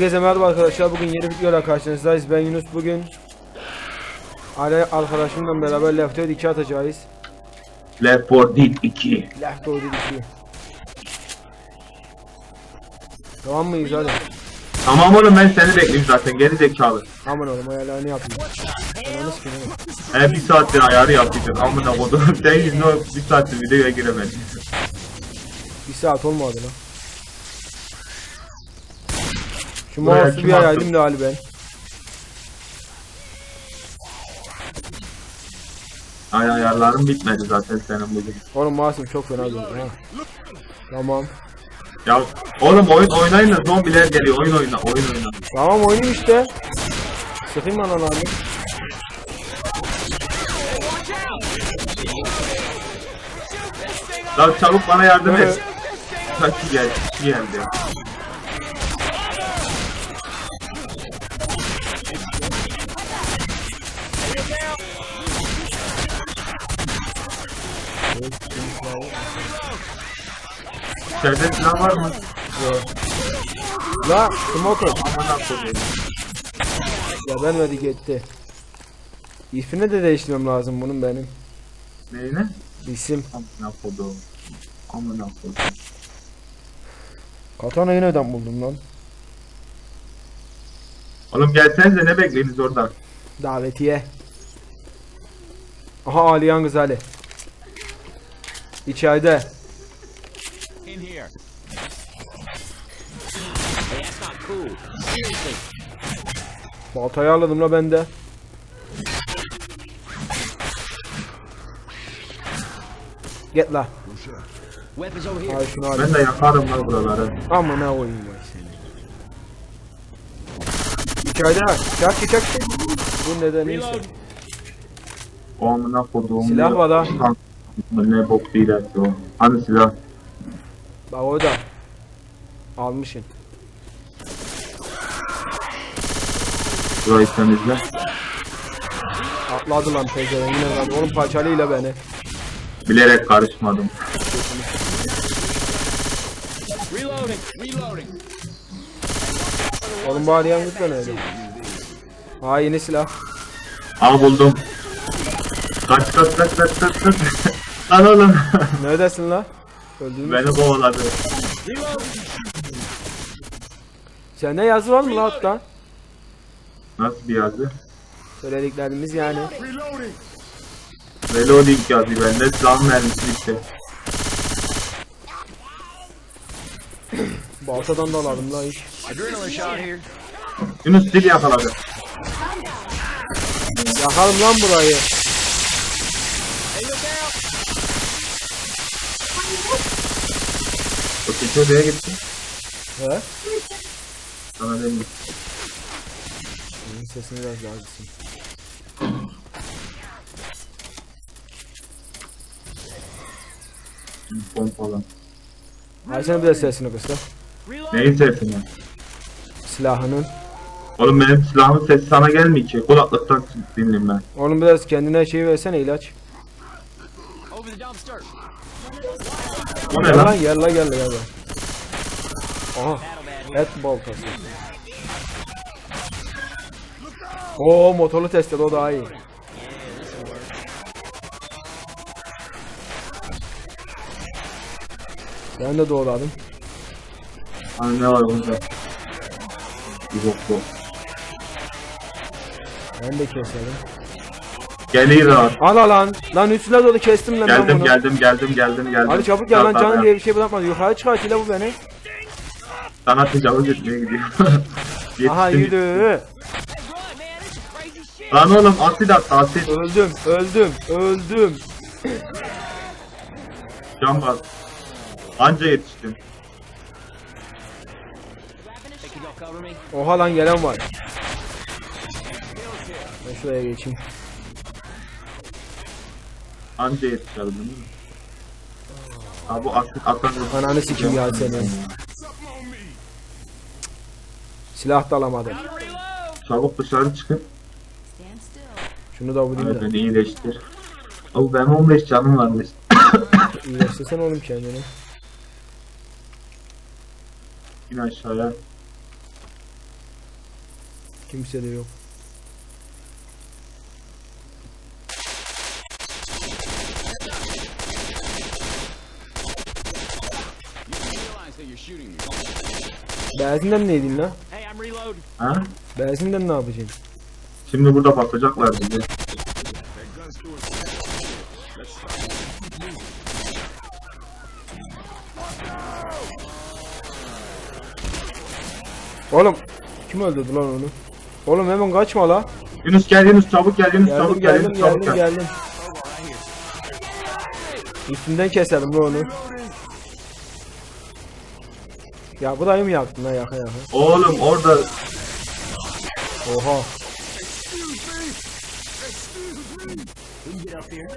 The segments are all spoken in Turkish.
Herkese merhaba arkadaşlar. Bugün yeni videoyla karşınızdayız. Ben Yunus. Bugün Ali arkadaşımla beraber Left 4 2 atacağız. Left 4 Dead 2. Left 4 2. Tamam mıyız hadi? Tamam oğlum ben seni bekliyorum zaten geri zekalı. Aman oğlum ayarlarını yapayım. Ananı sikeyim. He bir saattir ayarı yaptık amına kodum. Sen yüzüne bir saattir videoya giremedim. Bir saat olmadı lan. Şu Buraya mouse'u kim bir attı? ayarlayayım da Ali ben. Ay ayarların bitmedi zaten senin bugün. Oğlum mouse'um çok fena duruyor ha. Tamam. Ya oğlum oyun oynayın da zombiler geliyor oyun oyna oyun oyna. Tamam oynayayım işte. Sıkayım lan abi. Lan çabuk bana yardım et. Evet. Kaç geldi geldi. İçeride silah var mı? La smoker. Amına koyayım. Ya vermedi gitti. İsmini de değiştirmem lazım bunun benim. Neyine? İsim. Amına koydum. Amına koydum. Katana'yı neden buldum lan? Oğlum gelsenize ne bekliyorsunuz oradan? Davetiye. Aha Aliyan Gızali. İçeride. Baltayı aldım la bende. Get la. Ay şunu al. Ben de yakarım lan buraları. Amına koyayım vay seni. İçeride. Çak çak çak. Bu neden neyse. Reload. O amına koduğum. Silah var ha. Lan, Ne bok değil o. Hani silah? Bak orada. Almışsın. Burayı temizle. Atladı lan pezevenk yine lan. Oğlum parçalıyla beni. Bilerek karışmadım. Reloading. Reloading. Oğlum bari yan gitme öyle. Ha yeni silah. Aa buldum. Kaç kaç kaç kaç kaç kaç. Lan oğlum. Neredesin la? Öldün mü? Beni kovaladı. Sende yazı var mı la hatta? Nasıl bir yazı? Söylediklerimiz yani. Reloading yazıyor bende. Silah mermisi bitti. Baltadan da alalım la iş. Yunus stil yakaladı. Yakalım lan burayı. O keçi oraya gitti. He? Sana demiyorum. Bunun sesini biraz daha kısayım. Pompalı. Sen bir de sesini kıs la. Reload. Neyin sesini? Silahının. Oğlum benim silahımın sesi sana gelmiyor ki. Kulaklıktan dinleyeyim ben. Oğlum biraz kendine şey versene ilaç. Over the dumpster. O ne lan lan? gel la gel la gel la. Aha. Et baltası. Oo motorlu testere o daha iyi. Ben de doğradım. Hani ne var bunda? Yok yok. Ben de keselim. Geliyor. Al al lan. Lan üstüne dolu kestim lan ben Geldim bunu. geldim geldim geldim geldim. Hadi çabuk gel lan canın yok. diye bir şey bırakmadı. Yukarı çıkartıyla bu beni. Sana tecavüz etmeye gidiyor. Aha yürü. Lan oğlum asit attı asit. Öldüm, öldüm, öldüm. Can bas. Anca yetiştim. Oha lan gelen var. Ben şuraya geçeyim. Anca yetişebildim değil mi? Ha bu asit atan... Ananı sikim ya senin. Silah da alamadım. Çabuk dışarı çıkın. Şunu da vurayım da. beni iyileştir. Abi benim 15 canım varmış. İyileştirsen oğlum kendini. İn aşağıya. Kimse de yok. Benzinden la? Hey, I'm reloading. Ha? Benzinden ne yapacaksın? Şimdi burada basacaklar bizi. Oğlum kim öldürdü lan onu? Oğlum hemen kaçma la. Yunus gel Yunus çabuk gel Yunus Geldim çabuk gel geldim Yunus çabuk geldim gel. geldim. Üstünden keselim la onu. Ya bu dayı mı yaktın lan yaka yaka? Oğlum orada Oha.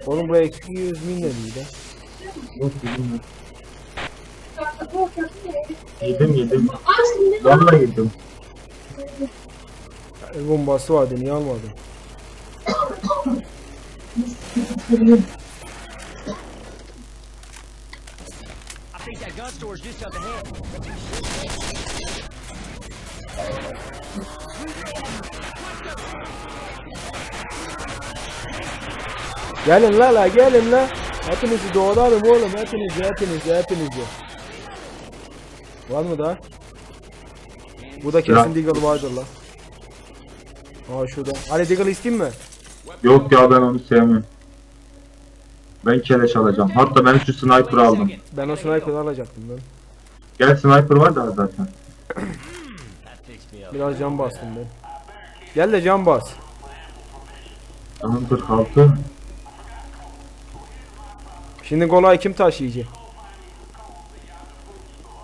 Oğlum buraya 200 bin dediydi. Yok yedim. Yedim yedim. Vallahi yedim. El bombası vardı niye almadın? store's just up ahead. Gelin la la gelin la. Hepinizi doğrarım oğlum hepinizi hepinizi hepinizi. Var mı daha? Burada kesin Ya. Deagle vardır la. Aa şurada. Ali Deagle isteyeyim mi? Yok ya ben onu sevmiyorum. Ben keleş alacağım. Hatta ben şu sniper aldım. Ben o sniper'ı alacaktım ben. Gel sniper var da zaten. Biraz can bastım ben. Gel de can bas. Tamam 46. Şimdi kolay kim taşıyacak?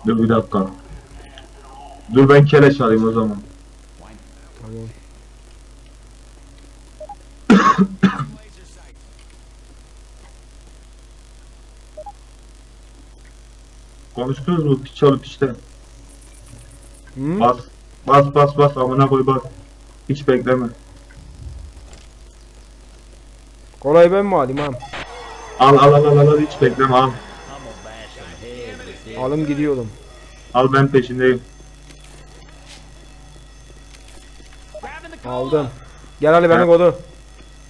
Dur bir dakika. Dur ben keleş alayım o zaman. Tamam. Konuştunuz mu piç alıp işte. Hı? Bas. Bas bas bas amına koy bas. Hiç bekleme. Kolay ben mi alayım ha? Al al al al al hiç bekleme this. Alım gidiyorum. Al ben peşindeyim. Aldım. Gel Ali beni kodu.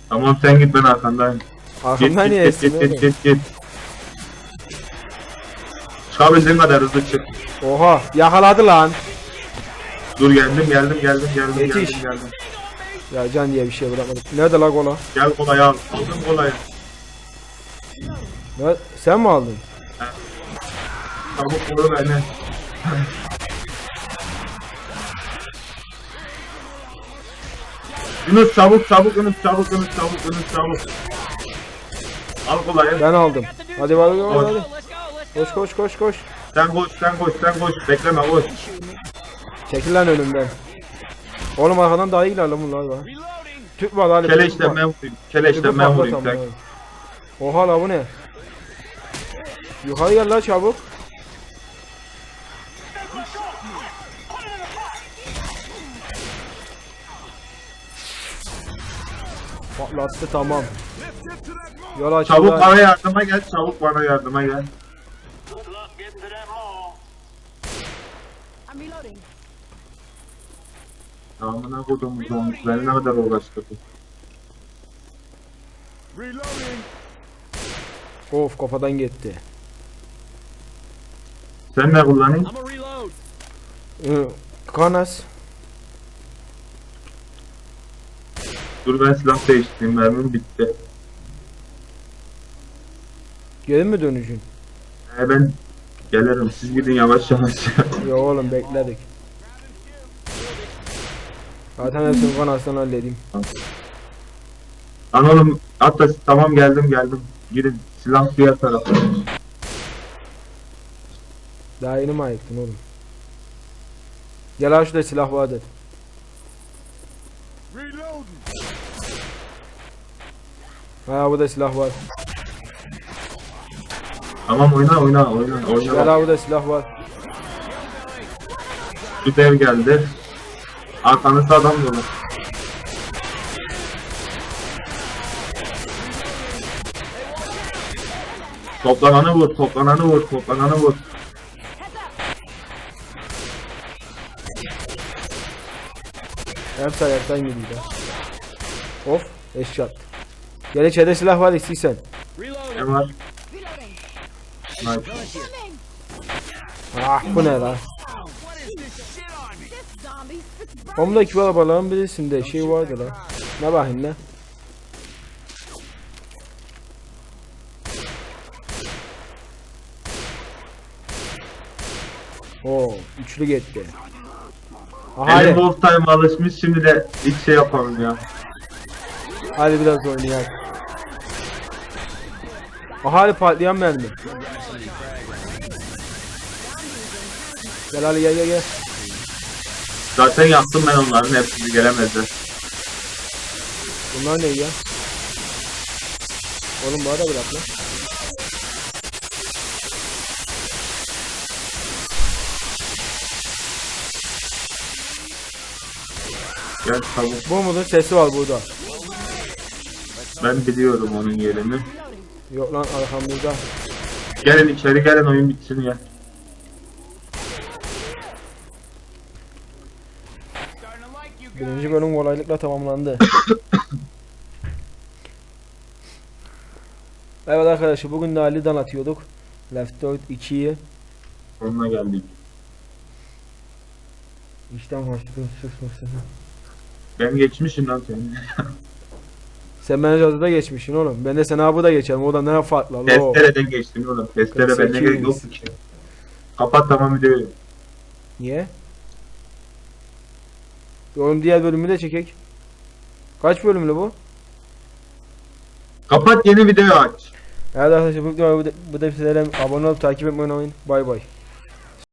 Tamam sen git ben arkandayım. Git Arkamdan git niye git estin git oğlum? git git git. Çıkabildiğin kadar hızlı çık. Oha yakaladı lan. Dur geldim geldim geldim geldim Yetiş. geldim geldim. Ya can diye bir şey bırakmadım. Nerede la kola? Gel kolayı al. Aldım kolayı. Ne? Sen mi aldın? Çabuk vur beni. Yunus çabuk çabuk Yunus çabuk Yunus çabuk Yunus çabuk. Al kolayı. Ben aldım. Hadi hadi hadi. hadi. Koş koş koş koş. Sen koş sen koş sen koş. Bekleme koş. Çekil lan önümden. Oğlum arkadan daha iyiler lan bunlar var. Reloading. Tüp var Ali. Var. ben vurayım. Keleşle Tüpü ben vurayım. Sen. Oha la bu ne? Yukarı gel la çabuk. Patlattı tamam. Yol açıldı. Çabuk bana yardıma gel. Çabuk bana yardıma gel. I'm reloading. Amına olmuş. Beni ne kadar uğraştırdı. Of kafadan gitti. Sen ne kullanayım? I'm reload. Ee, Kanas. Dur ben silah değiştireyim. Mermim bitti. Gelin mi dönüşün? Ee, ben gelirim. Siz gidin yavaş yavaş. Ya oğlum bekledik. Zaten hepsini Kanas'tan halledeyim. Lan oğlum hatta tamam geldim geldim. Gidin silah diğer tarafa. Daha yeni mi ayıktın oğlum? Gel abi şurada silah vardı. Ha burada silah var. Tamam oyna oyna oyna oyna. Gel abi burada silah var. Bir dev geldi. Arkanızda adam dolu. Toplananı vur, toplananı vur, toplananı vur. Hem sayaktan gidiyor. Of. Eşşat. Gel içeride silah var istiyorsan. Reloading. Ne var? Ah bu ne lan? Omdaki arabaların birisinde şey vardı lan. Ne bakayım ne? Oo, üçlü gitti. Aha, Wolf Time alışmış şimdi de hiç şey yapalım ya. hadi biraz oynayalım. Aha, hadi patlayan mermi. Gel Ali gel gel gel. Zaten yaptım ben onların hepsini gelemezler. Bunlar ne ya? Oğlum bana da bırak lan. Gel tavuk. Bu mudur? Sesi var burada. Ben biliyorum onun yerini. Yok lan arkamızda. Gelin içeri gelin oyun bitsin ya. Birinci bölüm kolaylıkla tamamlandı. evet arkadaşlar bugün de Ali'den atıyorduk. Left 4 2'yi. Sonuna geldik. İşten başladım susmasın. Ben geçmişim lan seni. Sen beni da geçmişsin oğlum. Ben de sana bu da geçerim. O da ne farklı Allah. Testereden geçtim oğlum. Testere bende 48. gerek yoktu ki. Kapat tamam videoyu. Niye? Oğlum diğer bölümü de çekek. Kaç bölümlü bu? Kapat yeni video aç. Evet arkadaşlar bu, bu, bu bu da sizlere abone olup takip etmeyi unutmayın. Bay bay.